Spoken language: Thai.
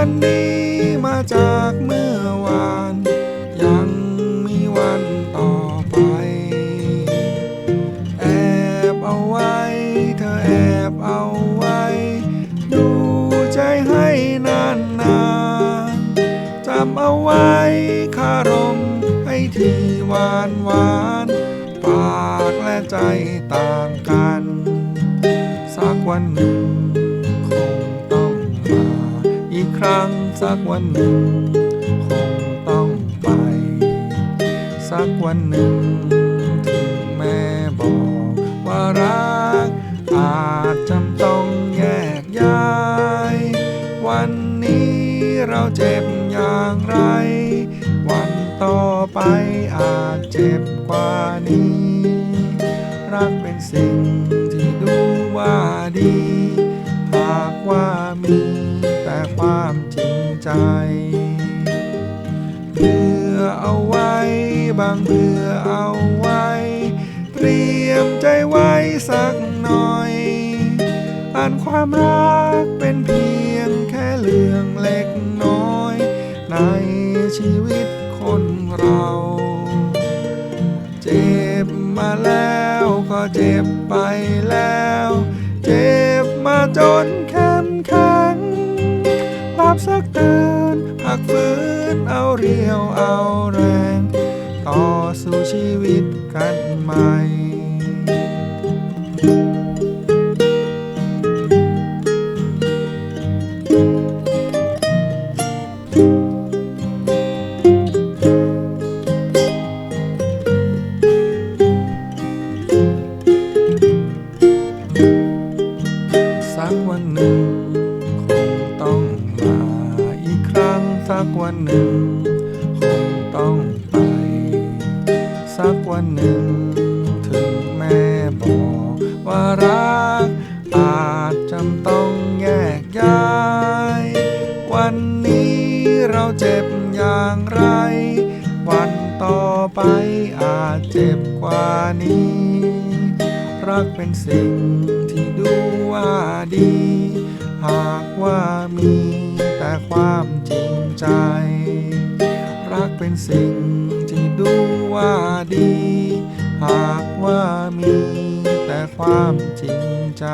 วันนี้มาจากเมื่อวาน ยังมีวันต่อไป แอบเอาไว้ เธอแอบเอาไว้ ดูใจให้นานนานๆจำเอาไว้คารมให้ทีหวานหวานปากและใจต่างกัน สักวันหนึ่ง ครั้งสักวันหนึ่ง คงต้องไป สักวันหนึ่ง ถึงแม่บอกว่ารัก อาจจำต้องแยกย้าย วันนี้เราเจ็บอย่างไร วันต่อไปอาจเจ็บกว่านี้ รักเป็นสิ่งที่ดูว่าดี หากว่ามี ใจเพื่อเอาไว้บางเพื่อเอาไว้ เตรียมใจไว้สักหน่อยอันความรักเป็นเพียงแค่เรื่องเล็กน้อย ในชีวิตคนเรา เจ็บมาแล้วก็เจ็บไปแล้ว เจ็บมาจน สักตื่นพักฟื้นเอาเรียวเอาแรง ต่อสู้ชีวิตกันใหม่ หนึ่ง คงต้องไป สักวันหนึ่ง ถึงแม่บอกว่ารัก อาจจำต้องแยกย้าย วันนี้เราเจ็บอย่างไร วันต่อไปอาจเจ็บกว่านี้ รักเป็นสิ่งที่ดูว่าดี หากว่ามีแต่ความจริง ใจ รักเป็นสิ่งที่ดูว่าดี หากว่ามีแต่ความจริงใจ